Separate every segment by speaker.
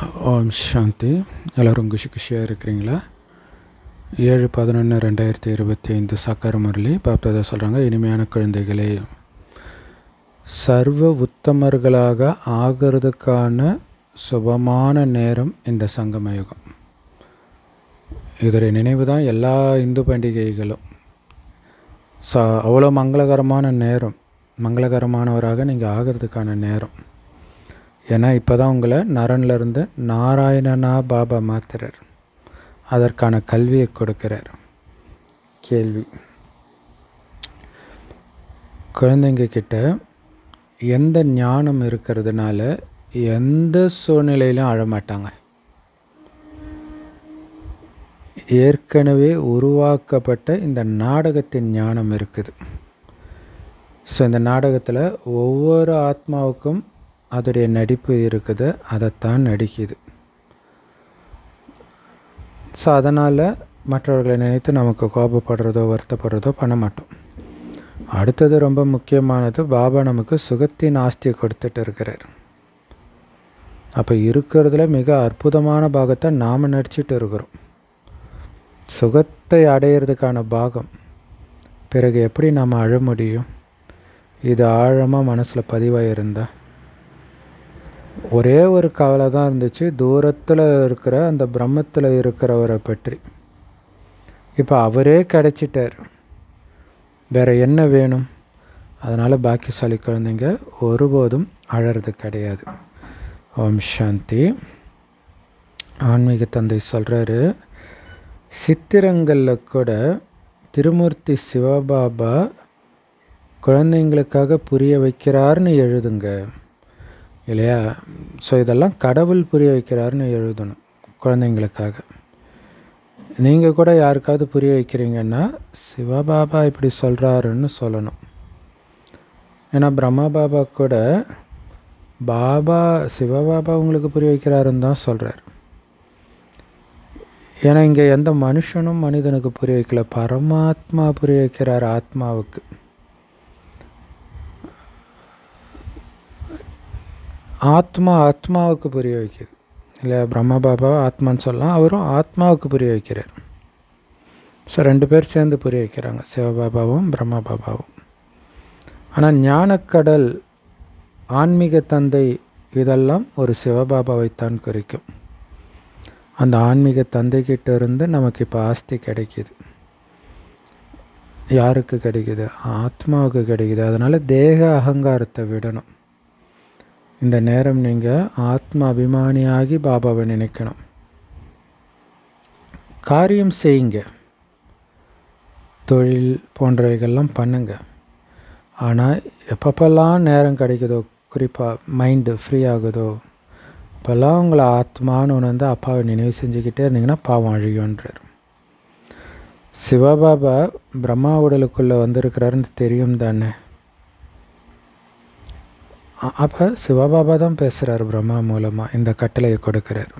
Speaker 1: ஓம் சாந்தி. எல்லோரும் குஷி குஷியாக இருக்கிறீங்களா? ஏழு பதினொன்று ரெண்டாயிரத்தி இருபத்தி ஐந்து சக்கர முரளி பாப்தாதா சொல்கிறாங்க இனிமையான குழந்தைகளே. சர்வ உத்தமர்களாக ஆகிறதுக்கான சுபமான நேரம் இந்த சங்கம யுகம் இதோடைய நினைவு தான் எல்லா இந்து பண்டிகைகளும். ச அவ்வளோ மங்களகரமான நேரம் மங்களகரமானவராக நீங்கள் ஆகிறதுக்கான நேரம். ஏன்னா இப்போ தான் உங்களை நரன்லேருந்து நாராயணனா பாபா மாத்திரர் அதற்கான கல்வியை கொடுக்கிறார். கேள்வி. குழந்தைங்க கிட்ட எந்த ஞானம் இருக்கிறதுனால எந்த சூழ்நிலையிலும் அழமாட்டாங்க ஏற்கனவே உருவாக்கப்பட்ட இந்த நாடகத்தின் ஞானம் இருக்குது. ஸோ இந்த நாடகத்தில் ஒவ்வொரு ஆத்மாவுக்கும் அதோடைய நடிப்பு இருக்குது அதைத்தான் நடிக்குது. ஸோ அதனால் மற்றவர்களை நினைத்து நமக்கு கோபப்படுறதோ வருத்தப்படுறதோ பண்ண மாட்டோம். அடுத்தது ரொம்ப முக்கியமானது பாபா நமக்கு சுகத்தின் ஆஸ்தியை கொடுத்துட்டு இருக்கிறார். அப்போ இருக்கிறதுல மிக அற்புதமான பாகத்தை நாம் நடிச்சிட்டு இருக்கிறோம். சுகத்தை அடையிறதுக்கான பாகம். பிறகு எப்படி நாம் அழ முடியும்? இது ஆழமாக மனசில் பதிவாக இருந்தால் ஒரே ஒரு கவலை தான் இருந்துச்சு. தூரத்தில் இருக்கிற அந்த பிரம்மத்தில் இருக்கிறவரை பற்றி. இப்போ அவரே கிடச்சிட்டார். வேறு என்ன வேணும்? அதனால் பாக்கியசாலி குழந்தைங்க ஒருபோதும் அழறது கிடையாது. ஓம் சாந்தி. ஆன்மீக தந்தை சொல்கிறாரு சித்திரங்களில் கூட திருமூர்த்தி சிவபாபா குழந்தைங்களுக்காக புரிய வைக்கிறார்னு எழுதுங்க. இல்லையா? ஸோ இதெல்லாம் கடவுள் புரிய வைக்கிறாருன்னு எழுதணும் குழந்தைங்களுக்காக. நீங்கள் கூட யாருக்காவது புரிய வைக்கிறீங்கன்னா சிவபாபா இப்படி சொல்கிறாருன்னு சொல்லணும். ஏன்னா பிரம்மா பாபா கூட பாபா சிவபாபா உங்களுக்கு புரிய வைக்கிறாருன்னு தான் சொல்கிறார் ஏன்னா இங்கே எந்த மனுஷனும் மனிதனுக்கு புரிய வைக்கல. பரமாத்மா புரிய வைக்கிறார் ஆத்மாவுக்கு. ஆத்மா ஆத்மாவுக்கு புரிய வைக்கிது இல்லை பிரம்ம பாபா ஆத்மான்னு சொல்லலாம். அவரும் ஆத்மாவுக்கு புரிய வைக்கிறார். ஸோ ரெண்டு பேர் சேர்ந்து புரிய வைக்கிறாங்க. சிவபாபாவும் பிரம்ம பாபாவும். ஆனால் ஞானக்கடல் ஆன்மீக தந்தை இதெல்லாம் ஒரு சிவபாபாவைத்தான் குறிக்கும். அந்த ஆன்மீக தந்தைக்கிட்ட இருந்து நமக்கு இப்போ ஆஸ்தி கிடைக்கிது. யாருக்கு கிடைக்குது? ஆத்மாவுக்கு கிடைக்குது. அதனால் தேக அகங்காரத்தை விடணும். இந்த நேரம் நீங்கள் ஆத்ம அபிமானியாகி பாபாவை நினைக்கணும். காரியம் செய்யுங்க. தொழில் போன்றவைகள்லாம் பண்ணுங்க. ஆனால் எப்பப்பெல்லாம் நேரம் கிடைக்குதோ குறிப்பாக மைண்டு ஃப்ரீ ஆகுதோ அப்போல்லாம் உங்களை ஆத்மான்னு உணர்ந்து அப்பாவை நினைவு செஞ்சுக்கிட்டே இருந்தீங்கன்னா பாவம் அழியுன்றார் சிவபாபா பிரம்மா உடலுக்குள்ளே வந்திருக்கிறாருன்னு தெரியும் தானே? அப்போ சிவபாபா தான் பேசுகிறார் பிரம்மா மூலமாக இந்த கட்டளையை கொடுக்கிறார்.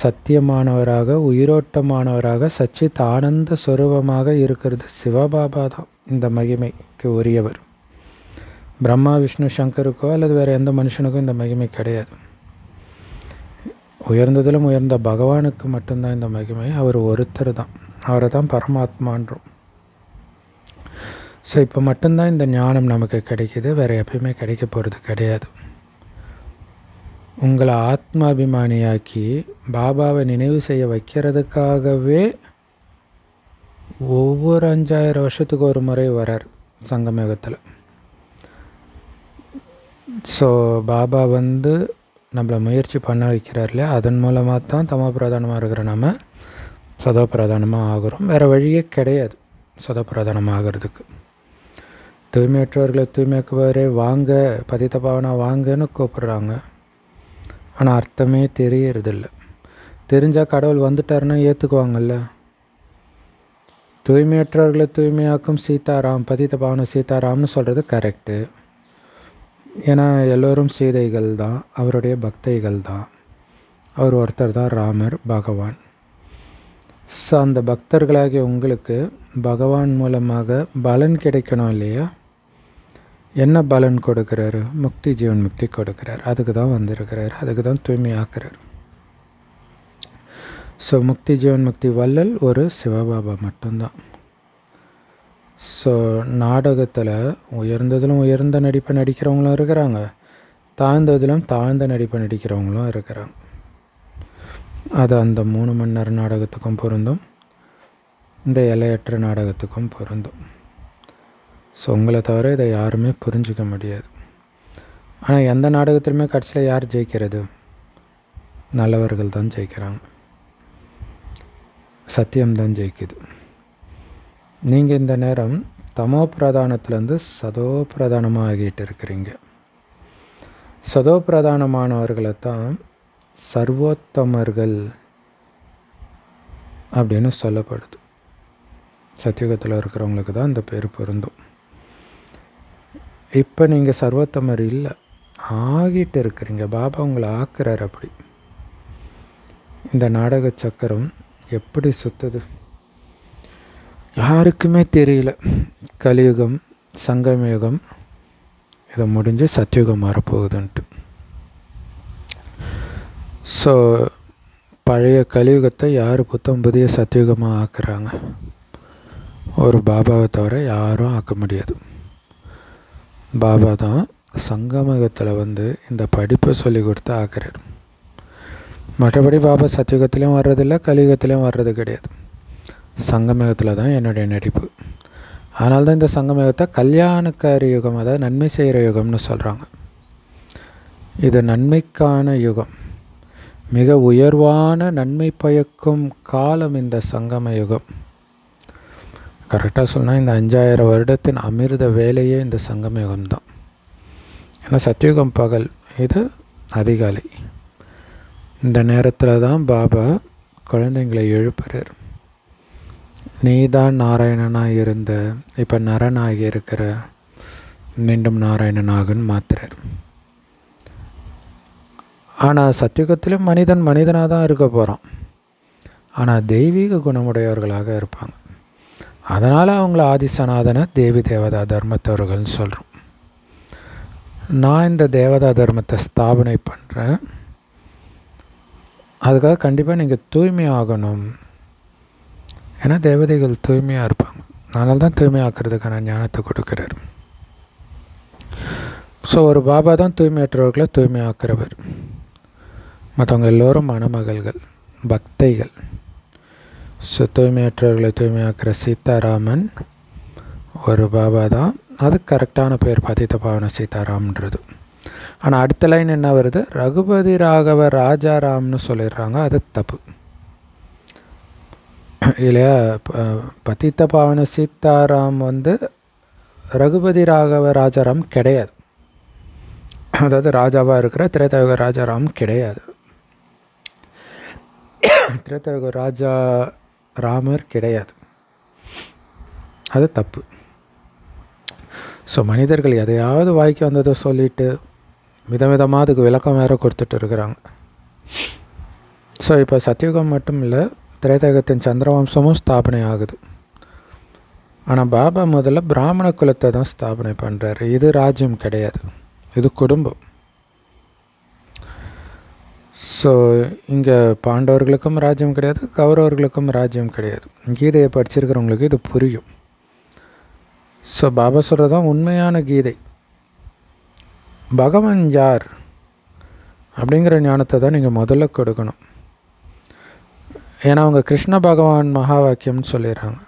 Speaker 1: சத்தியமானவராக உயிரோட்டமானவராக சச்சித் ஆனந்த சுரூபமாக இருக்கிறது சிவபாபா தான் இந்த மகிமைக்கு உரியவர். பிரம்மா விஷ்ணு சங்கருக்கோ அல்லது வேறு எந்த மனுஷனுக்கும் இந்த மகிமை கிடையாது. உயர்ந்ததிலும் உயர்ந்த பகவானுக்கு மட்டும்தான் இந்த மகிமை அவர் ஒருத்தர் தான் அவரை தான் பரமாத்மான்றோம். ஸோ இப்போ மட்டும்தான் இந்த ஞானம் நமக்கு கிடைக்கிது. வேறு எப்பயுமே கிடைக்க போகிறது கிடையாது. உங்களை ஆத்மாபிமானியாக்கி பாபாவை நினைவு செய்ய வைக்கிறதுக்காகவே ஒவ்வொரு அஞ்சாயிரம் வருஷத்துக்கு ஒரு முறை வரார் சங்கமேகத்தில். ஸோ பாபா வந்து நம்மளை முயற்சி பண்ண வைக்கிறார் இல்லையா அதன் மூலமாக தான் தம பிரதானமாக இருக்கிற நம்ம சதோ பிரதானமாக ஆகிறோம். வேறு வழியே கிடையாது சதோ பிரதானமாக ஆகிறதுக்கு. தூய்மையற்றவர்களை தூய்மைக்குவாரே வாங்க பதித்த பாவனா வாங்கன்னு கூப்பிட்றாங்க. ஆனால் அர்த்தமே தெரியறதில்ல. தெரிஞ்சால் கடவுள் வந்துட்டாருன்னா ஏற்றுக்குவாங்கல்ல தூய்மையற்றவர்களை தூய்மையாக்கும் சீதாராம் பதித்த பாவன சீதாராம்னு சொல்கிறது கரெக்டு ஏன்னா எல்லோரும் சீதைகள் தான் அவருடைய பக்தைகள் தான். அவர் ஒருத்தர் தான் ராமர் பகவான். ஸோ அந்த பக்தர்களாகிய உங்களுக்கு பகவான் மூலமாக பலன் கிடைக்கணும் இல்லையா? என்ன பலன் கொடுக்குறாரு? முக்தி ஜீவன் முக்தி கொடுக்குறாரு. அதுக்கு தான் வந்திருக்கிறார். அதுக்கு தான் தூய்மையாக்குறாரு. ஸோ முக்தி ஜீவன் முக்தி வள்ளல் ஒரு சிவபாபா மட்டும்தான். ஸோ நாடகத்தில் உயர்ந்ததிலும் உயர்ந்த நடிப்பை நடிக்கிறவங்களும் இருக்கிறாங்க. தாழ்ந்ததிலும் தாழ்ந்த நடிப்பை நடிக்கிறவங்களும் இருக்கிறாங்க. அது அந்த மூணு மணி நேரம் நாடகத்துக்கும் பொருந்தும். இந்த இலையற்ற நாடகத்துக்கும் பொருந்தும். ஸோ உங்களை தவிர இதை யாருமே புரிஞ்சிக்க முடியாது. ஆனால் எந்த நாடகத்திலுமே கடைசியில் யார் ஜெயிக்கிறது? நல்லவர்கள் தான் ஜெயிக்கிறாங்க. சத்தியம்தான் ஜெயிக்குது. நீங்கள் இந்த நேரம் தமோ பிரதானத்துலேருந்து சதோ பிரதானமாக ஆகிட்டு இருக்கிறீங்க. சதோ பிரதானமானவர்களை தான் சர்வோத்தமர்கள் அப்படின்னு சொல்லப்படுது. சத்தியுகத்தில் இருக்கிறவங்களுக்கு தான் இந்த பேர் பொருந்தும். இப்போ நீங்கள் சர்வோத்தமர் இல்லை. ஆகிட்டு இருக்கிறீங்க. பாபா உங்களை ஆக்குறார் அப்படி. இந்த நாடக சக்கரம் எப்படி சுற்றுது யாருக்குமே தெரியல. கலியுகம் சங்கமயுகம் இதை முடிஞ்சு சத்தியுகம் வரப்போகுதுன்ட்டு. ஸோ பழைய கலியுகத்தை யார் புத்தம் புதிய சத்தியுகமாக ஆக்குறாங்க? ஒரு பாபாவை தவிர யாரும் ஆக்க முடியாது. பாபா தான் சங்கமயுகத்தில் வந்து இந்த படிப்பை சொல்லி கொடுத்து ஆகிறார் மற்றபடி பாபா சத்தியுகத்திலையும் வர்றதில்லை கலியுகத்திலையும் வர்றது கிடையாது. சங்கமயுகத்தில் தான் என்னுடைய நடிப்பு. அதனால தான் இந்த சங்கமயுகத்தை கல்யாணக்காரி யுகம் அதாவது நன்மை செய்கிற யுகம்னு சொல்கிறாங்க இது நன்மைக்கான யுகம். மிக உயர்வான நன்மை பயக்கும் காலம் இந்த சங்கம யுகம். கரெக்டாக சொன்னால் இந்த அஞ்சாயிரம் வருடத்தின் அமிர்த வேலையே இந்த சங்கமயுகம் தான் ஏன்னா சத்தியுகம் பகல் இது அதிகாலை. இந்த நேரத்தில் தான் பாபா குழந்தைங்களை எழுப்புறார். நீ தான் நாராயணனாக இருந்த இப்போ நரனாகி இருக்கிற மீண்டும் நாராயணனாகன்னு மாத்துறார். ஆனால் சத்தியுகத்திலும் மனிதன் மனிதனாக தான் இருக்க போகிறான் ஆனால் தெய்வீக குணமுடையவர்களாக இருப்பாங்க. அதனால் அவங்கள ஆதிசநாதன தேவி தேவதா தர்மத்தவர்கள்னு சொல்கிறோம். நான் இந்த தேவதா தர்மத்தை ஸ்தாபனை பண்ணுறேன். அதுக்காக கண்டிப்பாக நீங்கள் தூய்மையாகணும். ஏன்னா தேவதைகள் தூய்மையாக இருப்பாங்க. அதனால தான் தூய்மையாக்குறதுக்கான ஞானத்தை கொடுக்குறாரு. ஸோ ஒரு பாபா தான் தூய்மையற்றவர்களை தூய்மையாக்குறவர். மற்றவங்க எல்லோரும் மணமகள்கள் பக்தைகள். ஸோ தூய்மையற்றவர்களை தூய்மையாக்குற சீதாராமன் ஒரு பாபா தான். அது கரெக்டான பேர் பதித்த பாவன சீதாராம்ன்றது. ஆனால் அடுத்த லைன் என்ன வருது? ரகுபதி ராகவ ராஜாராம்னு சொல்லிடுறாங்க. அது தப்பு. இல்லையா? பதித்த பாவன சீதாராம் வந்து ரகுபதி ராகவ ராஜாராம் கிடையாது. அதாவது ராஜாவாக இருக்கிற திரேதாயுக ராஜாராம் கிடையாது. திரேதாயுக ராஜா ராமர் கிடையாது. அது தப்பு. ஸோ மனிதர்கள் எதையாவது வாய்க்கு வந்ததை சொல்லிட்டு விதவிதமாக அதுக்கு விளக்கம் வேறு கொடுத்துட்டு இருக்கிறாங்க. ஸோ இப்போ சத்தியுகம் மட்டும் இல்லை திரேதகத்தின் சந்திரவம்சமும் ஸ்தாபனை ஆகுது. ஆனால் பாபா முதல்ல பிராமண குலத்தை தான் ஸ்தாபனை பண்ணுறாரு இது ராஜ்யம் கிடையாது. இது குடும்பம். ஸோ இங்கே பாண்டவர்களுக்கும் ராஜ்யம் கிடையாது கௌரவர்களுக்கும் ராஜ்யம் கிடையாது. கீதையை படிச்சிருக்கிறவங்களுக்கு இது புரியும். ஸோ பாபா சொல்கிறதான் உண்மையான கீதை. பகவான் யார் அப்படிங்கிற ஞானத்தை தான் நீங்கள் முதல்ல கொடுக்கணும். ஏன்னா அவங்க கிருஷ்ண பகவான் மகா வாக்கியம்னு சொல்லிடுறாங்க.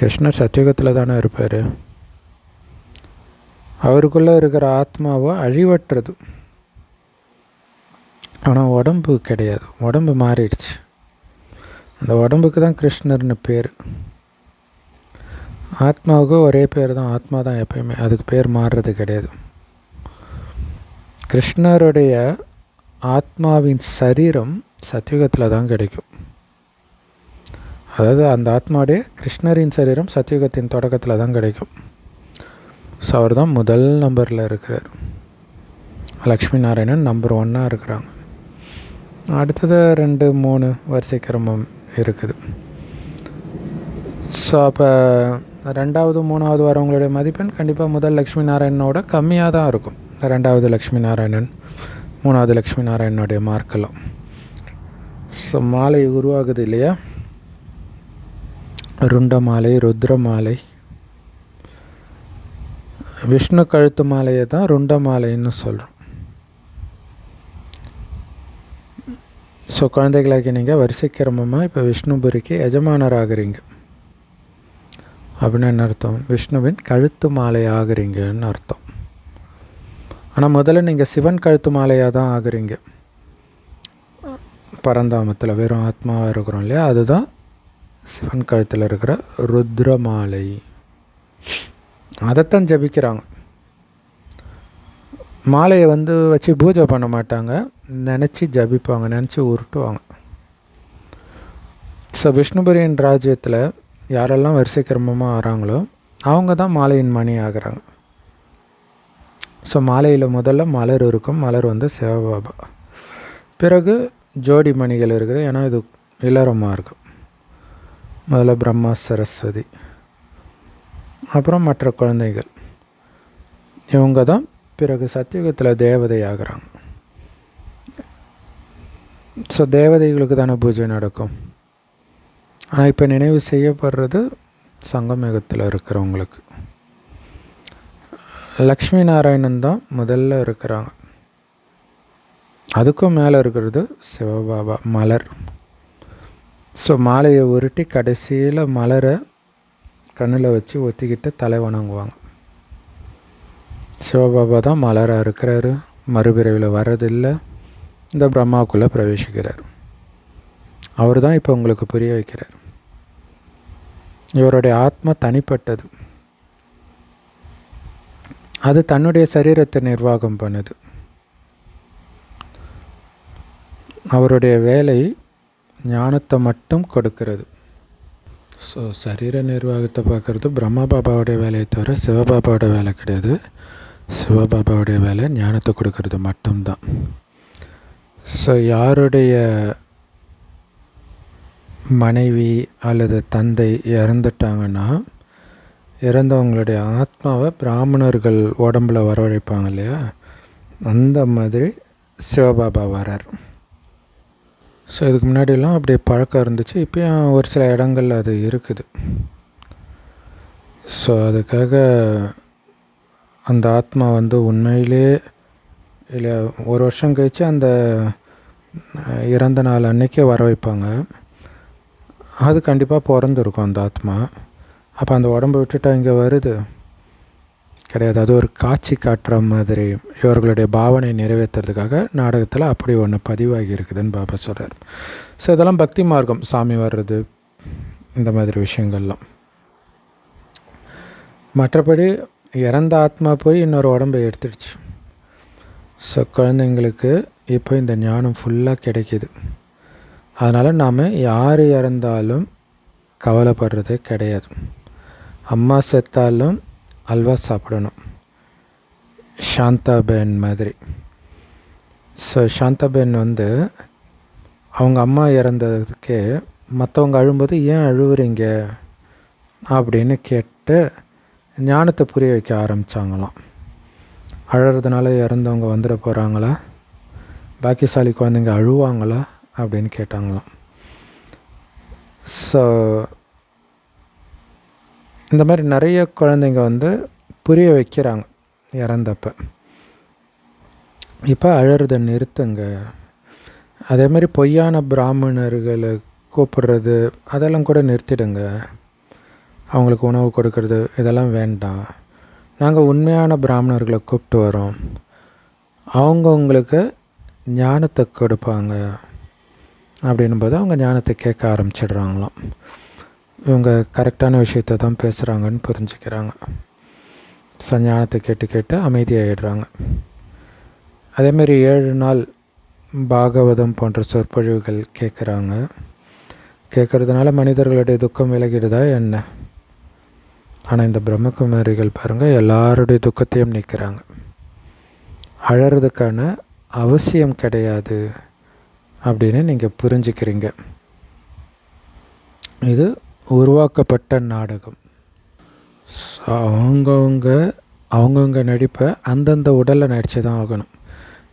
Speaker 1: கிருஷ்ணர் சத்தியுகத்தில் தானே இருப்பார். அவருக்குள்ளே இருக்கிற ஆத்மாவை அழிவற்றது. ஆனால் உடம்பு கிடையாது. உடம்பு மாறிடுச்சு. அந்த உடம்புக்கு தான் கிருஷ்ணர்னு பேர். ஆத்மாவுக்கு ஒரே பேர் தான். ஆத்மா தான் எப்பயுமே. அதுக்கு பேர் மாறுறது கிடையாது. கிருஷ்ணருடைய ஆத்மாவின் சரீரம் சத்தியுகத்தில் தான் கிடைக்கும். அதாவது அந்த ஆத்மாவுடைய கிருஷ்ணரின் சரீரம் சத்தியுகத்தின் தொடக்கத்தில் தான் கிடைக்கும். ஸோ அவர் தான் முதல் நம்பரில் இருக்கிறார். லக்ஷ்மி நாராயணன் நம்பர் ஒன்னாக இருக்கிறாங்க. அடுத்தது ரெண்டு மூணு வரிசை கிரமம் இருக்குது. ஸோ அப்போ ரெண்டாவது மூணாவது வரவங்களுடைய மதிப்பெண் கண்டிப்பாக முதல் லக்ஷ்மி நாராயணனோட கம்மியாக தான் இருக்கும். ரெண்டாவது லக்ஷ்மி நாராயணன் மூணாவது லக்ஷ்மி நாராயணனுடைய மார்க்கெல்லாம். ஸோ மாலை உருவாகுது இல்லையா? ருண்ட மாலை ருத்ர மாலை. விஷ்ணு கழுத்து மாலையை தான் ருண்ட மாலைன்னு சொல்கிறோம் ஸோ குழந்தைகளாகி நீங்கள் வரிசைக்கிரமமாக இப்போ விஷ்ணுபுரிக்கு எஜமானர் ஆகிறீங்க அப்படின்னு என்ன அர்த்தம்? விஷ்ணுவின் கழுத்து மாலை ஆகுறீங்கன்னு அர்த்தம். ஆனால் முதல்ல நீங்கள் சிவன் கழுத்து மாலையாக தான் ஆகுறீங்க. பரந்தாமத்தில் வெறும் ஆத்மாவாக இருக்கிறோம் இல்லையா? அதுதான் சிவன் கழுத்தில் இருக்கிற ருத்ர மாலை. அதைத்தான் ஜபிக்கிறாங்க. மாலையை வந்து வச்சு பூஜை பண்ண மாட்டாங்க. நினச்சி ஜபிப்பாங்க நினச்சி உருட்டுவாங்க. ஸோ விஷ்ணுபுரியன் ராஜ்யத்தில் யாரெல்லாம் வரிசை கிரமமாக வராங்களோ அவங்க தான் மாலையின் மணி ஆகிறாங்க. ஸோ மாலையில் முதல்ல மலர் இருக்கும். மலர் வந்து சிவபாபா. பிறகு ஜோடி மணிகள் இருக்குது. ஏன்னா இது இளரமாக இருக்கும் முதல்ல பிரம்மா சரஸ்வதி. அப்புறம் மற்ற குழந்தைகள். இவங்க தான் பிறகு சத்தியுகத்தில் தேவதை ஆகிறாங்க ஸோ தேவதைகளுக்கு தானே பூஜை நடக்கும். ஆனால் இப்போ நினைவு செய்யப்படுறது சங்கமேகத்தில் இருக்கிறவங்களுக்கு. லக்ஷ்மி நாராயணன் தான் முதல்ல இருக்கிறாங்க. அதுக்கும் மேலே இருக்கிறது சிவபாபா மலர். ஸோ மாலையை உருட்டி கடைசியில் மலரை கண்ணில் வச்சு ஒத்திக்கிட்டு தலை வணங்குவாங்க. சிவபாபா தான் மலராக இருக்கிறாரு. மறுபிறவில் வர்றதில்லை. இந்த பிரம்மாவுக்குள்ளே பிரவேசிக்கிறார். அவர் தான் இப்போ உங்களுக்கு புரிய வைக்கிறார். இவருடைய ஆத்மா தனிப்பட்டது. அது தன்னுடைய சரீரத்தை நிர்வாகம் பண்ணுது. அவருடைய வேலை ஞானத்தை மட்டும் கொடுக்கிறது. ஸோ சரீர நிர்வாகத்தை பார்க்குறது பிரம்மா பாபாவுடைய வேலையை தவிர சிவபாபாவோட வேலை கிடையாது. சிவபாபாவுடைய வேலை ஞானத்தை கொடுக்கறது மட்டும்தான். ஸோ யாருடைய மனைவி அல்லது தந்தை இறந்துட்டாங்கன்னா இறந்தவங்களுடைய ஆத்மாவை பிராமணர்கள் உடம்புல வரவழைப்பாங்க இல்லையா? அந்த மாதிரி சிவபாபா வரார். ஸோ இதுக்கு முன்னாடிலாம் அப்படி பழக்கம் இருந்துச்சு. இப்போயும் ஒரு சில இடங்களில் அது இருக்குது. ஸோ அதுக்காக அந்த ஆத்மா வந்து உண்மையிலே இல்லை ஒரு வருஷம் கழித்து அந்த இறந்த நாள் அன்றைக்கே வர வைப்பாங்க. அது கண்டிப்பாக பிறந்திருக்கும் அந்த ஆத்மா. அப்போ அந்த உடம்பு விட்டுட்டா இங்கே வருது? கிடையாது. அது ஒரு காட்சி காட்டுற மாதிரி. இவர்களுடைய பாவனை நிறைவேற்றுறதுக்காக நாடகத்தில் அப்படி ஒன்று பதிவாகி இருக்குதுன்னு பாபா சொல்கிறார் ஸோ இதெல்லாம் பக்தி மார்க்கம். சாமி வர்றது இந்த மாதிரி விஷயங்கள்லாம். மற்றபடி இறந்த ஆத்மா போய் இன்னொரு உடம்பை எடுத்துடுச்சு. ஸோ குழந்தைங்களுக்கு இப்போ இந்த ஞானம் ஃபுல்லாக கிடைக்கிது. அதனால் நாம் யார் இறந்தாலும் கவலைப்படுறது கிடையாது. அம்மா செத்தாலும் அல்வா சாப்பிடணும். சாந்தாபேன் மாதிரி. ஸோ சாந்தாபேன் வந்து அவங்க அம்மா இறந்ததுக்கே மற்றவங்க அழும்போது ஏன் அழுவுறீங்க? அப்படின்னு கேட்டு ஞானத்தை புரிய வைக்க ஆரம்பித்தாங்களாம் அழகிறதுனால இறந்தவங்க வந்துட போகிறாங்களா பாக்கியசாலி குழந்தைங்க அழுவாங்களா? அப்படின்னு கேட்டாங்களாம். ஸோ இந்த மாதிரி நிறைய குழந்தைங்க வந்து புரிய வைக்கிறாங்க இறந்தப்ப. இப்போ அழறதை நிறுத்துங்க. அதே மாதிரி பொய்யான பிராமணர்களை கூப்பிடுறது அதெல்லாம் கூட நிறுத்திடுங்க. அவங்களுக்கு உணவு கொடுக்கறது இதெல்லாம் வேண்டாம். நாங்கள் உண்மையான பிராமணர்களை கூப்பிட்டு வரோம். அவங்க உங்களுக்கு ஞானத்தை கொடுப்பாங்க. அப்படின்போது அவங்க ஞானத்தை கேட்க ஆரம்பிச்சிடுறாங்களாம். இவங்க கரெக்டான விஷயத்த தான் பேசுகிறாங்கன்னு புரிஞ்சுக்கிறாங்க. ஸோ ஞானத்தை கேட்டு கேட்டு அமைதியாகிடுறாங்க அதேமாரி ஏழு நாள் பாகவதம் போன்ற சொற்பொழிவுகள் கேட்குறாங்க. கேட்குறதுனால மனிதர்களுடைய துக்கம் விலகிடுதா என்ன? ஆனால் இந்த பிரம்மகுமாரிகள் பாருங்கள் எல்லாருடைய துக்கத்தையும் நிற்கிறாங்க அழறதுக்கான அவசியம் கிடையாது அப்படின்னு நீங்கள் புரிஞ்சுக்கிறீங்க. இது உருவாக்கப்பட்ட நாடகம். ஸோ அவங்கவுங்க அவங்கவுங்க நடிப்பை அந்தந்த உடலில் நடித்து தான் ஆகணும்.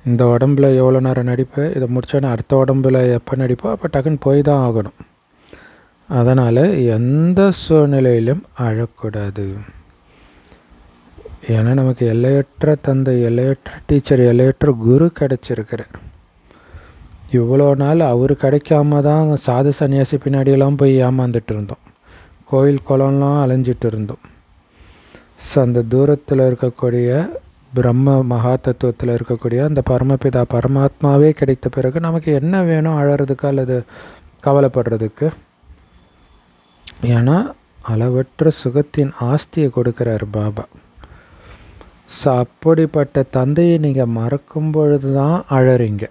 Speaker 1: இந்த உடம்புல எவ்வளோ நேரம் நடிப்பு இதை முடிச்சோன்னே அடுத்த உடம்புல எப்போ நடிப்போ அப்போ டக்குன்னு போய் தான் ஆகணும். அதனால் எந்த சூழ்நிலையிலும் அழக்கூடாது. ஏன்னா நமக்கு எல்லையற்ற தந்தை எல்லையற்ற டீச்சர் எல்லையற்ற குரு கிடச்சிருக்கிறார். இவ்வளோ நாள் அவர் கிடைக்காம தான் சாது சன்னியாசி பின்னாடியெல்லாம் போய் ஏமாந்துட்டு இருந்தோம். கோயில் குளம்லாம் அலைஞ்சிட்டு இருந்தோம். ஸோ அந்த தூரத்தில் இருக்கக்கூடிய பிரம்ம மகா தத்துவத்தில் இருக்கக்கூடிய அந்த பரமபிதா பரமாத்மாவே கிடைத்த பிறகு நமக்கு என்ன வேணும் அழகிறதுக்கு அல்லது கவலைப்படுறதுக்கு? ஏன்னா அளவற்ற சுகத்தின் ஆஸ்தியை கொடுக்குறார் பாபா. ஸோ அப்படிப்பட்ட தந்தையை நீங்கள் மறக்கும் பொழுது தான் அழறீங்க.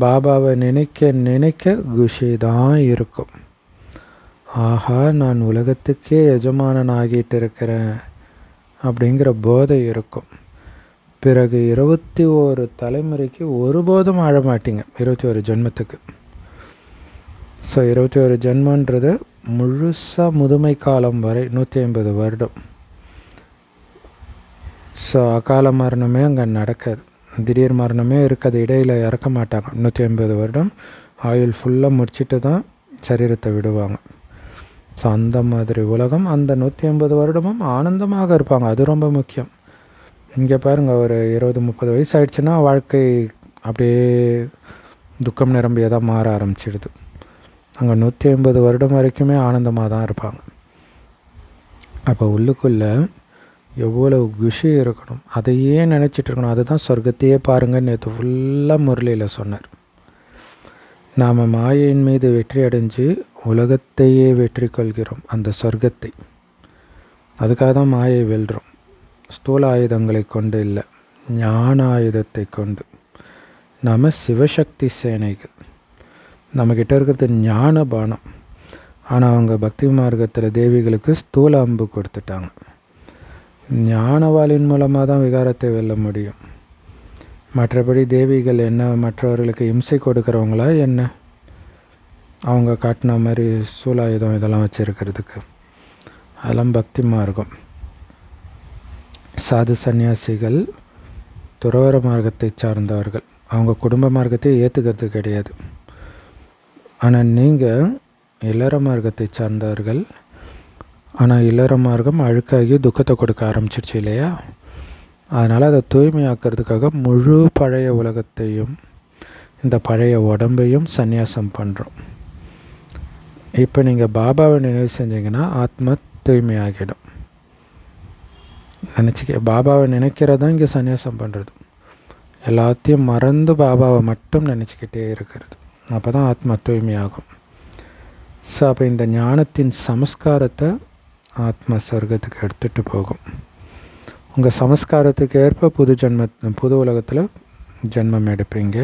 Speaker 1: பாபாவை நினைக்க நினைக்க குஷி தான் இருக்கும். ஆஹா நான் உலகத்துக்கே எஜமானன் ஆகிட்டு இருக்கிறேன் அப்படிங்கிற போதை இருக்கும். பிறகு இருபத்தி ஒரு தலைமுறைக்கு ஒருபோதும் ஆழ மாட்டீங்க இருபத்தி ஒரு ஜென்மத்துக்கு. ஸோ இருபத்தி ஒரு ஜென்மன்றது முழுசாக முதுமை காலம் வரை நூற்றி ஐம்பது வருடம். ஸோ அகால மரணமே அங்கே நடக்காது. திடீர் மரணமே இருக்காது இடையில் இறக்க மாட்டாங்க. நூற்றி ஐம்பது வருடம் ஆயுள் ஃபுல்லாக முடிச்சுட்டு தான் சரீரத்தை விடுவாங்க. ஸோ அந்த மாதிரி உலகம் அந்த நூற்றி ஐம்பது வருடமும் ஆனந்தமாக இருப்பாங்க. அது ரொம்ப முக்கியம். இங்கே பாருங்கள் ஒரு இருபது முப்பது வயசு ஆயிடுச்சுன்னா வாழ்க்கை அப்படியே துக்கம் நிரம்பியதாக மாற ஆரம்பிச்சிடுது. அங்கே நூற்றி ஐம்பது வருடம் வரைக்குமே ஆனந்தமாக தான் இருப்பாங்க. அப்போ உள்ளுக்குள்ளே எவ்வளோ குஷி இருக்கணும் அதையே நினச்சிட்டு இருக்கணும் அதுதான் சொர்க்கத்தையே பாருங்கள் நேற்று ஃபுல்லாக முரளியில் சொன்னார். நாம் மாயையின் மீது வெற்றி அடைஞ்சு உலகத்தையே வெற்றி கொள்கிறோம் அந்த சொர்க்கத்தை. அதுக்காக தான் மாயை வெல்றோம். ஸ்தூல ஆயுதங்களை கொண்டு இல்லை ஞான ஆயுதத்தை கொண்டு. நாம் சிவசக்தி சேனைகள். நம்மக்கிட்ட இருக்கிறது ஞான பானம். ஆனால் அவங்க பக்தி மார்க்கத்தில் தேவிகளுக்கு ஸ்தூல அம்பு கொடுத்துட்டாங்க. ஞானவாளின் மூலமாக தான் விகாரத்தை வெல்ல முடியும். மற்றபடி தேவிகள் என்ன மற்றவர்களுக்கு இம்சை கொடுக்குறவங்களா என்ன? அவங்க காட்டின மாதிரி சூலாயுதம் இதெல்லாம் வச்சுருக்கிறதுக்கு. அதெல்லாம் பக்தி மார்க்கம். சாது சந்நியாசிகள் துறவர மார்க்கத்தை சார்ந்தவர்கள். அவங்க குடும்ப மார்க்கத்தை ஏற்றுக்கிறது கிடையாது. ஆனால் நீங்கள் இளற மார்க்கத்தை சார்ந்தார்கள் ஆனால் இல்லற மார்க்கம் அழுக்காகி துக்கத்தை கொடுக்க ஆரம்பிச்சிருச்சு இல்லையா? அதனால் அதை தூய்மையாக்கிறதுக்காக முழு பழைய உலகத்தையும் இந்த பழைய உடம்பையும் சந்நியாசம் பண்ணுறோம் இப்போ நீங்கள் பாபாவை நினைவு செஞ்சீங்கன்னா ஆத்மா தூய்மையாகிடும். நினச்சிக்க பாபாவை நினைக்கிறதான் இங்கே சந்நியாசம் பண்ணுறது எல்லாத்தையும் மறந்து பாபாவை மட்டும் நினச்சிக்கிட்டே இருக்கிறது. அப்போ தான் ஆத்மா தூய்மையாகும். ஸோ அப்போ இந்த ஞானத்தின் சமஸ்காரத்தை ஆத்மா சொர்க்கத்துக்கு எடுத்துகிட்டு போகும். உங்கள் சமஸ்காரத்துக்கு ஏற்ப புது ஜென்ம புது உலகத்தில் ஜென்மம் எடுப்பீங்க.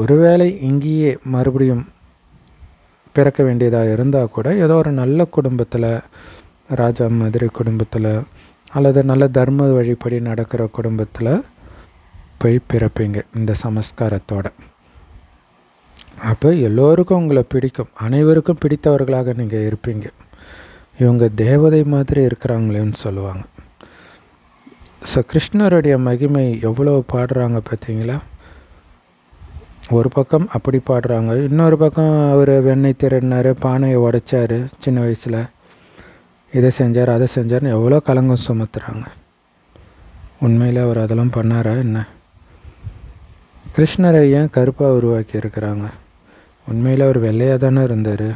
Speaker 1: ஒருவேளை இங்கேயே மறுபடியும் பிறக்க வேண்டியதாக இருந்தால் கூட ஏதோ ஒரு நல்ல குடும்பத்தில் ராஜா மாதிரி குடும்பத்தில் அல்லது நல்ல தர்ம வழிப்படி நடக்கிற குடும்பத்தில் போய் பிறப்பீங்க இந்த சமஸ்காரத்தோடு. அப்போ எல்லோருக்கும் உங்களை பிடிக்கும். அனைவருக்கும் பிடித்தவர்களாக நீங்கள் இருப்பீங்க. இவங்க தேவதை மாதிரி இருக்கிறாங்களேன்னு சொல்லுவாங்க. ஸோ கிருஷ்ணருடைய மகிமை எவ்வளோ பாடுறாங்க பார்த்தீங்களா? ஒரு பக்கம் அப்படி பாடுறாங்க. இன்னொரு பக்கம் அவர் வெண்ணெய் திருடினார் பானையை உடைச்சார் சின்ன வயசில். இதை செஞ்சார் அதை செஞ்சார்னு எவ்வளோ கலங்கம் சுமத்துறாங்க. உண்மையில் அவர் அதெல்லாம் பண்ணாரா என்ன? கிருஷ்ணரை ஏன் கருப்பாக உருவாக்கி இருக்கிறாங்க உண்மையில் அவர் வெள்ளையாக தானே இருந்தார்.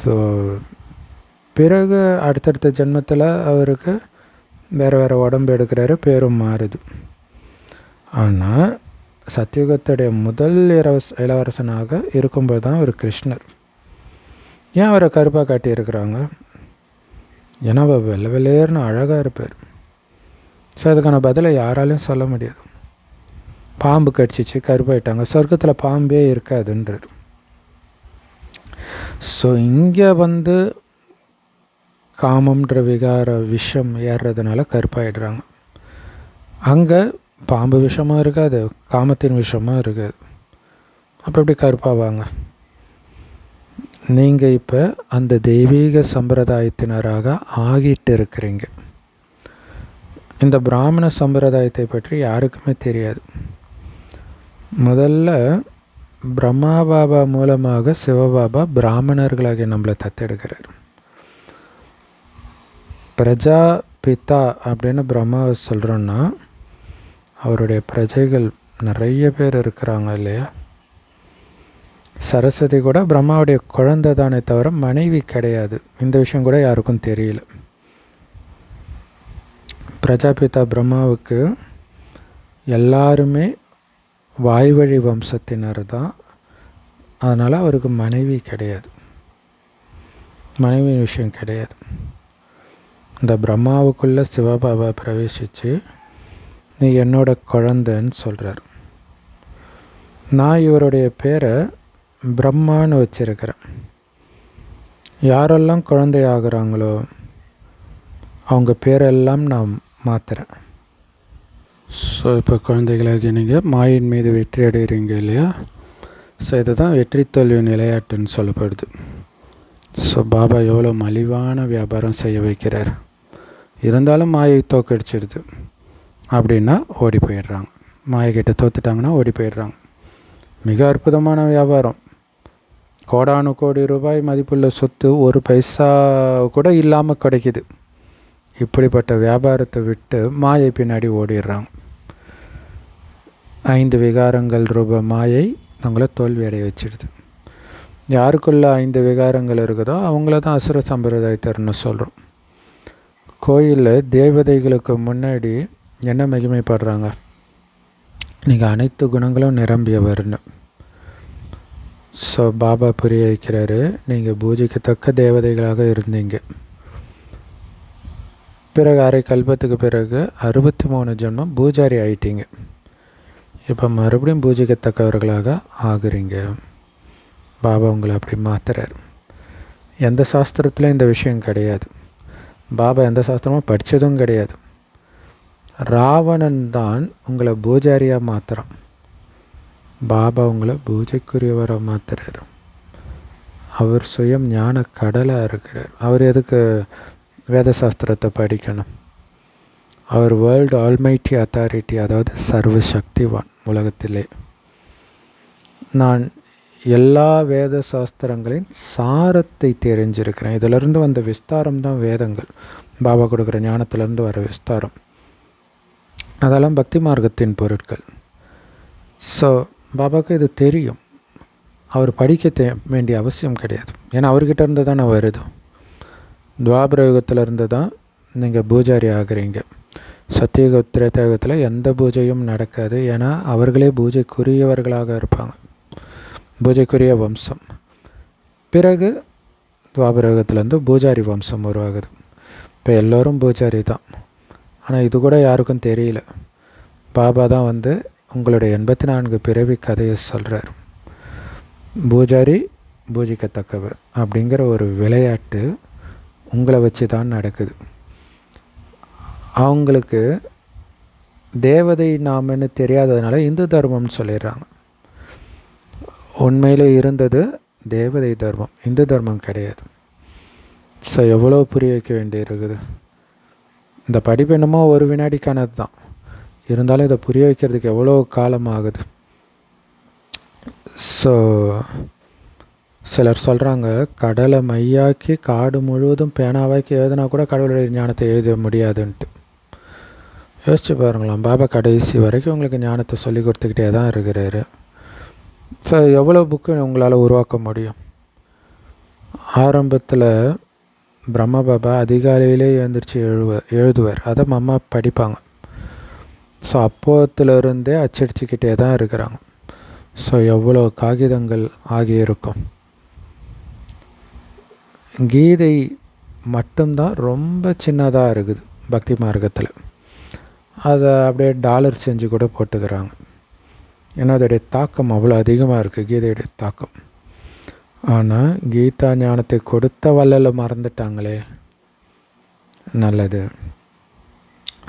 Speaker 1: ஸோ பிறகு அடுத்தடுத்த ஜென்மத்தில் அவருக்கு வேறு வேறு உடம்பு எடுக்கிறாரு பேரும் மாறுது. ஆனால் சத்தியுகத்துடைய முதல் இளவரச இளவரசனாக இருக்கும்போது தான் அவர் கிருஷ்ணர். ஏன் அவரை கருப்பாக காட்டியிருக்கிறாங்க? ஏன்னா அவர் வெள்ளை வெள்ளையர்னு அழகாக இருப்பார். ஸோ அதுக்கான பதிலை யாராலையும் சொல்ல முடியாது. பாம்பு கடிச்சிச்சு கருப்பாயிட்டாங்க. சொர்க்கத்தில் பாம்பே இருக்காதுன்றார். ஸோ இங்கே வந்து காமம்ன்ற விகார விஷம் ஏறுறதுனால கருப்பாயிடுறாங்க. அங்கே பாம்பு விஷமும் இருக்காது காமத்தின் விஷமும் இருக்காது. அப்போ எப்படி கருப்பாவாங்க? நீங்கள் இப்போ அந்த தெய்வீக சம்பிரதாயத்தினராக ஆகிட்டு இருக்கிறீங்க இந்த பிராமண சம்பிரதாயத்தை பற்றி யாருக்குமே தெரியாது. முதல்ல பிரம்மா பாபா மூலமாக சிவபாபா பிராமணர்களாகிய நம்மளை தத்தெடுக்கிறார். பிரஜா பிதா அப்படின்னு பிரம்மாவை சொல்கிறோன்னா அவருடைய பிரஜைகள் நிறைய பேர் இருக்கிறாங்க இல்லையா? சரஸ்வதி கூட பிரம்மாவுடைய குழந்தை தானே தவிர மனைவி கிடையாது. இந்த விஷயம் கூட யாருக்கும் தெரியல. பிரஜாபிதா பிரம்மாவுக்கு எல்லாருமே வாய்வழி வம்சத்தினர் தான் அதனால் அவருக்கு மனைவி கிடையாது. மனைவி விஷயம் கிடையாது. இந்த பிரம்மாவுக்குள்ளே சிவபாபா பிரவேசித்து நீ என்னோட குழந்தைன்னு சொல்கிறார் நான் இவருடைய பேரை பிரம்மான்னு வச்சிருக்கிறேன். யாரெல்லாம் குழந்தை ஆகுறாங்களோ அவங்க பேரெல்லாம் நான் மாற்றுறேன் ஸோ இப்போ குழந்தைகளாகி நீங்கள் மாயின் மீது வெற்றி அடைகிறீங்க இல்லையா? ஸோ இதுதான் வெற்றி தோல்வி நிலையாட்டுன்னு சொல்லப்படுது. ஸோ பாபா எவ்வளோ மலிவான வியாபாரம் செய்ய வைக்கிறார். இருந்தாலும் மாயை தோக்கடிச்சிடுது. அப்படின்னா ஓடி போயிடுறாங்க. மாயக்கிட்ட தோத்துட்டாங்கன்னா ஓடி போயிடுறாங்க. மிக அற்புதமான வியாபாரம். கோடானு கோடி ரூபாய் மதிப்புள்ள சொத்து ஒரு பைசா கூட இல்லாமல் கிடைக்கிது. இப்படிப்பட்ட வியாபாரத்தை விட்டு மாயை பின்னாடி ஓடிடுறாங்க. ஐந்து விகாரங்கள் ரூப மாயை அவங்கள தோல்வி அடைய வச்சிடுது. யாருக்குள்ள ஐந்து விகாரங்கள் இருக்குதோ அவங்கள தான் அசுர சம்பிரதாயத்தர்னு சொல்கிறோம் கோயிலில் தேவதைகளுக்கு முன்னாடி என்ன மகிமைப்படுறாங்க? நீங்கள் அனைத்து குணங்களும் நிரம்பியவர்னு. ஸோ பாபா புரிய வைக்கிறாரு நீங்கள் பூஜிக்கத்தக்க தேவதைகளாக இருந்தீங்க. பிறகு அரை கல்பத்துக்கு பிறகு அறுபத்தி மூணு ஜென்மம் பூஜாரி ஆயிட்டீங்க. இப்போ மறுபடியும் பூஜிக்கத்தக்கவர்களாக ஆகுறீங்க. பாபா உங்களை அப்படி மாற்றுறார் எந்த சாஸ்திரத்தில் இந்த விஷயம் கிடையாது. பாபா எந்த சாஸ்திரமும் படித்ததும் கிடையாது. ராவணன் தான் உங்களை பூஜாரியாக மாற்றுறான் பாபா உங்களை பூஜைக்குரியவராக மாற்றுறாரு அவர் சுயம் ஞான கடலாக இருக்கிறார். அவர் எதுக்கு வேத சாஸ்திரத்தை படிக்கணும்? அவர் வேர்ல்டு ஆல்மைட்டி அத்தாரிட்டி அதாவது சர்வ சக்திவான் உலகத்திலே. நான் எல்லா வேத சாஸ்திரங்களின் சாரத்தை தெரிஞ்சிருக்கிறேன். இதிலிருந்து வந்த விஸ்தாரம் தான் வேதங்கள். பாபா கொடுக்குற ஞானத்திலேருந்து வர விஸ்தாரம். அதெல்லாம் பக்தி மார்க்கத்தின் பொருட்கள். ஸோ பாபாவுக்கு இது தெரியும். அவர் படிக்க தே வேண்டிய அவசியம் கிடையாது. ஏன்னா அவர்கிட்ட இருந்து தானே வருது. துவாபர யுகத்தில் தான் நீங்கள் பூஜாரி ஆகுறீங்க. சத்தியகுத்திர தேகத்தில் எந்த பூஜையும் நடக்காது. ஏன்னா அவர்களே பூஜைக்குரியவர்களாக இருப்பாங்க. பூஜைக்குரிய வம்சம். பிறகு துவாபரகத்துலேருந்து பூஜாரி வம்சம் உருவாகுது. இப்போ எல்லோரும் பூஜாரி தான். ஆனால் இது கூட யாருக்கும் தெரியல. பாபா தான் வந்து உங்களுடைய எண்பத்தி நான்கு பிறவி கதையை சொல்கிறார் பூஜாரி பூஜிக்கத்தக்கவர் அப்படிங்கிற ஒரு விளையாட்டு உங்களை வச்சு தான் நடக்குது. அவங்களுக்கு தேவதை நாமன்னு தெரியாததுனால இந்து தர்மம்னு சொல்லிடுறாங்க. உண்மையில் இருந்தது தேவதை தர்மம் இந்து தர்மம் கிடையாது. ஸோ எவ்வளோ புரிய வைக்க வேண்டியிருக்குது? இந்த படிப்பு என்னமோ ஒரு வினாடிக்கானது தான். இருந்தாலும் இதை புரிய வைக்கிறதுக்கு எவ்வளோ காலம் ஆகுது? ஸோ சிலர் சொல்கிறாங்க கடலை மையாக்கி காடு முழுவதும் பேனாவாக்கி எழுதினா கூட கடவுளுடைய ஞானத்தை எழுத முடியாதுன்ட்டு. யோசிச்சு பாருங்களேன். பாபா கடைசி வரைக்கும் உங்களுக்கு ஞானத்தை சொல்லி கொடுத்துக்கிட்டே தான் இருக்கிறாரு. ஸோ எவ்வளோ புக்கு உங்களால் உருவாக்க முடியும்? ஆரம்பத்தில் பிரம்ம பாபா அதிகாலையிலே எழுந்திரிச்சு எழுவ எழுதுவார். அதை அம்மா படிப்பாங்க. ஸோ அப்போத்துலேருந்தே அச்சடிச்சுக்கிட்டே தான் இருக்கிறாங்க. ஸோ எவ்வளோ காகிதங்கள் ஆகியிருக்கும்? கீதை மட்டும்தான் ரொம்ப சின்னதாக இருக்குது பக்தி மார்க்கத்தில். அதை அப்படியே டாலர் செஞ்சு கூட போட்டுக்கிறாங்க. ஏன்னா அதோடைய தாக்கம் அவ்வளோ அதிகமாக இருக்குது கீதையுடைய தாக்கம். ஆனால் கீதா ஞானத்தை கொடுத்த வல்லல மறந்துட்டாங்களே. நல்லது.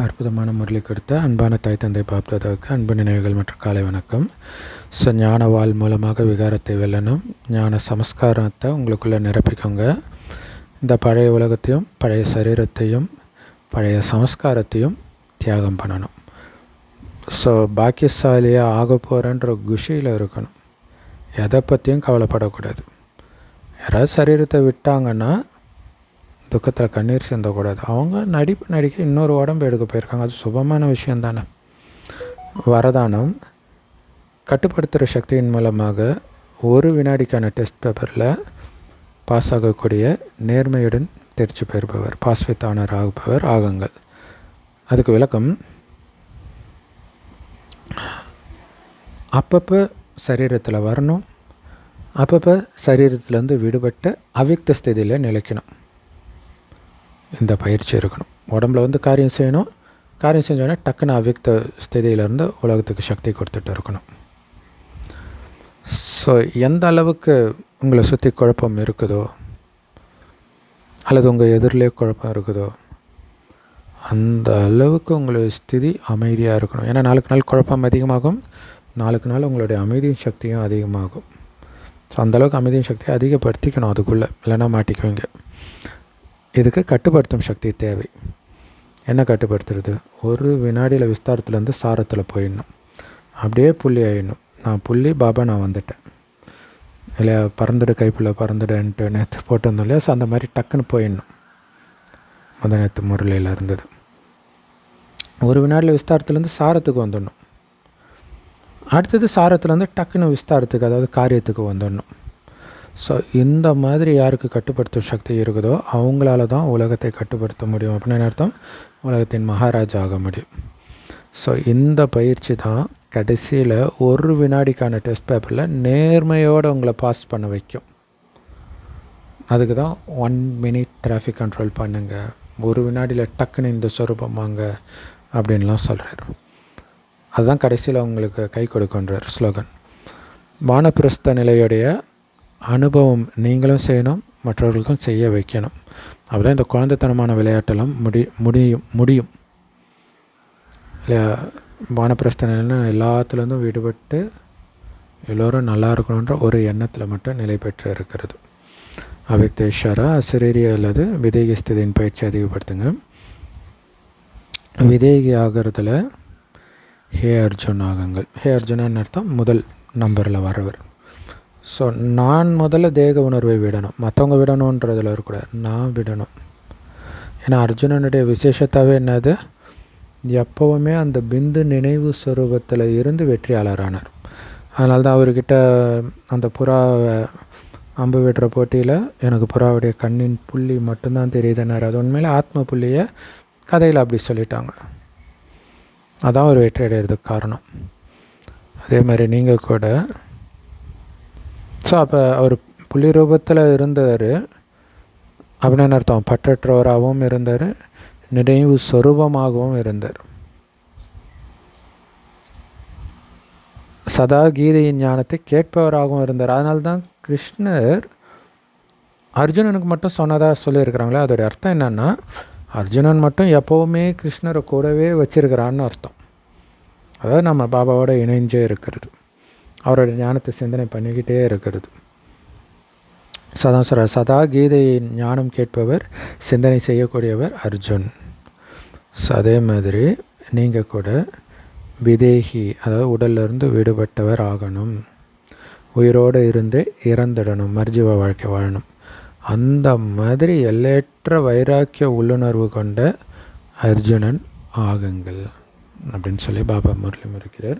Speaker 1: அற்புதமான முரளி கொடுத்த அன்பான தாய் தந்தை பாப்தாதாவுக்கு அன்பு நினைவுகள் மற்றும் காலை வணக்கம். ஸோ ஞான வாழ் மூலமாக விகாரத்தை வெல்லணும். ஞான சமஸ்காரத்தை உங்களுக்குள்ளே நிரப்பிக்கோங்க. இந்த பழைய உலகத்தையும் பழைய சரீரத்தையும் பழைய சமஸ்காரத்தையும் தியாகம் பண்ணணும். ஸோ பாக்கியசாலியாக ஆக போகிறேன்ற குஷியில் இருக்கணும். எதை பற்றியும் கவலைப்படக்கூடாது. யாராவது சரீரத்தை விட்டாங்கன்னா துக்கத்தில் கண்ணீர் சிந்தக்கூடாது. அவங்க நடிப்பு நடிக்க இன்னொரு உடம்பு எடுக்க போயிருக்காங்க. அது சுபமான விஷயம் தானே. வரதானம் கட்டுப்படுத்துகிற சக்தியின் மூலமாக ஒரு வினாடிக்கான டெஸ்ட் பேப்பரில் பாஸ் ஆகக்கூடிய நேர்மையுடன் தெரிச்சு பெறுபவர் பாஸ் ஆனர் ஆகுபவர் ஆகுங்கள். அதுக்கு விளக்கம் அப்பப்போ சரீரத்தில் வரணும் அப்பப்போ சரீரத்துலேருந்து விடுபட்டு அவ்யக்த ஸ்திதியில் நிலைக்கணும். இந்த பயிற்சி இருக்கணும். உடம்புல வந்து காரியம் செய்யணும். காரியம் செஞ்சோடனே டக்குன்னு அவ்யக்த ஸ்திதியிலேருந்து உலகத்துக்கு சக்தி கொடுத்துட்டு இருக்கணும். ஸோ எந்த அளவுக்கு உங்களை சுற்றி குழப்பம் இருக்குதோ அல்லது உங்கள் எதிரிலே குழப்பம் இருக்குதோ அந்த அளவுக்கு உங்களுடைய ஸ்திதி அமைதியாக இருக்கணும். ஏன்னா நாளுக்கு நாள் குழப்பம் அதிகமாகும். நாளுக்கு நாள் உங்களுடைய அமைதியும் சக்தியும் அதிகமாகும். ஸோ அந்தளவுக்கு அமைதியும் சக்தியை அதிகப்படுத்திக்கணும் அதுக்குள்ளே. இல்லைன்னா மாட்டிக்குவீங்க. இதுக்கு கட்டுப்படுத்தும் சக்தி தேவை. என்ன கட்டுப்படுத்துறது? ஒரு வினாடியில் விஸ்தாரத்துலேருந்து சாரத்தில் போயிடணும். அப்படியே புள்ளி ஆயிடணும். நான் புள்ளி பாபா நான் வந்துட்டேன். இல்லையா பறந்துடு கைப்புள்ள பறந்துடுன்ட்டு நேற்று போட்டிருந்தோம் இல்லையா? ஸோ அந்த மாதிரி டக்குன்னு போயிடணும். முத நேற்று முரளியில் இருந்தது. ஒரு வினாடியில் விஸ்தாரத்துலேருந்து சாரத்துக்கு வந்துடணும். அடுத்தது சாரத்துலேருந்து டக்குன்னு விஸ்தாரத்துக்கு அதாவது காரியத்துக்கு வந்துடணும். ஸோ இந்த மாதிரி யாருக்கு கட்டுப்படுத்தும் சக்தி இருக்குதோ அவங்களால தான் உலகத்தை கட்டுப்படுத்த முடியும். அப்படின்னு அர்த்தம்? உலகத்தின் மகாராஜா ஆக முடியும். ஸோ இந்த பயிற்சி தான் கடைசியில் ஒரு வினாடிக்கான டெஸ்ட் பேப்பரில் நேர்மையோடு உங்களை பாஸ் பண்ண வைக்கும். அதுக்கு தான் ஒன் மினிட் டிராஃபிக் கண்ட்ரோல் பண்ணுங்கள் ஒரு வினாடியில் டக்குன்னு இந்த சொரூபம் வாங்க. அப்படின்லாம் சொல்கிறார் அதுதான் கடைசியில் அவங்களுக்கு கை கொடுக்குன்றார் ஸ்லோகன். வானப்பிரஸ்த நிலையுடைய அனுபவம் நீங்களும் செய்யணும் மற்றவர்களுக்கும் செய்ய வைக்கணும். அப்போ தான் இந்த குழந்தைத்தனமான விளையாட்டெல்லாம் முடி முடியும் முடியும். இல்லையா? நிலைன்னா எல்லாத்துலேருந்தும் விடுபட்டு எல்லோரும் நல்லா இருக்கணுன்ற ஒரு எண்ணத்தில் மட்டும் நிலை பெற்று இருக்கிறது. அவிக்தேஷரா அசிரேரி அல்லது விதேகி பயிற்சி அதிகப்படுத்துங்க. விதேகி ஆகிறதுல ஹே அர்ஜுன் ஆகுங்கள். ஹே அர்ஜுனான்னு அர்த்தம்? முதல் நம்பரில் வரவர் ஸோ நான் முதல்ல தேக உணர்வை விடணும். மற்றவங்க விடணுன்றதில் இருக்கக்கூடாது நான் விடணும். ஏன்னா அர்ஜுனனுடைய விசேஷத்தாகவே என்னது? எப்போவுமே அந்த பிந்து நினைவு சுரூபத்தில் இருந்து வெற்றியாளரானார். அதனால தான் அவர்கிட்ட அந்த புறாவை அம்பு விடுற போட்டியில் எனக்கு புறாவுடைய கண்ணின் புள்ளி மட்டும்தான் தெரியுதுன்னார். அது உண்மையில் ஆத்ம புள்ளியை கதையில் அப்படி சொல்லிட்டாங்க. அதான் ஒரு வெற்றி அடைகிறதுக்கு காரணம். அதே மாதிரி நீங்கள் கூட. ஸோ அப்போ அவர் புள்ளி ரூபத்தில் இருந்தார் அப்படின்னு அர்த்தம்? பற்றற்றவராகவும் இருந்தார் நினைவு சொரூபமாகவும் இருந்தார். சதா கீதையின் ஞானத்தை கேட்பவராகவும் இருந்தார். அதனால தான் கிருஷ்ணர் அர்ஜுனனுக்கு மட்டும் சொன்னதாக சொல்லியிருக்கிறாங்களே. அதோடைய அர்த்தம் என்னென்னா அர்ஜுனன் மட்டும் எப்போவுமே கிருஷ்ணரை கூடவே வச்சிருக்கிறான்னு அர்த்தம். அதாவது நம்ம பாபாவோட இணைஞ்சே இருக்கிறது. அவரோட ஞானத்தை சிந்தனை பண்ணிக்கிட்டே இருக்கிறது. சதா சதா கீதையை ஞானம் கேட்பவர் சிந்தனை செய்யக்கூடியவர் அர்ஜுன். ஸோ அதே மாதிரி நீங்கள் கூட விதேகி அதாவது உடல்லிருந்து விடுபட்டவர் ஆகணும். உயிரோடு இருந்து இறந்துடணும் மர்ஜீவ வாழ்க்கை வாழணும். அந்த மாதிரி எல்லையற்ற வைராக்கிய உள்ளுணர்வு கொண்ட அர்ஜுனன் ஆகுங்கள் அப்படின்னு சொல்லி பாபா முரளி இருக்கிறார்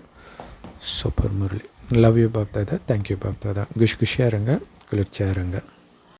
Speaker 1: super Murli. Love you Bapdada thank you Bapdada Kush குஷியாக இருங்க. குளிர்ச்சியாக இருங்க.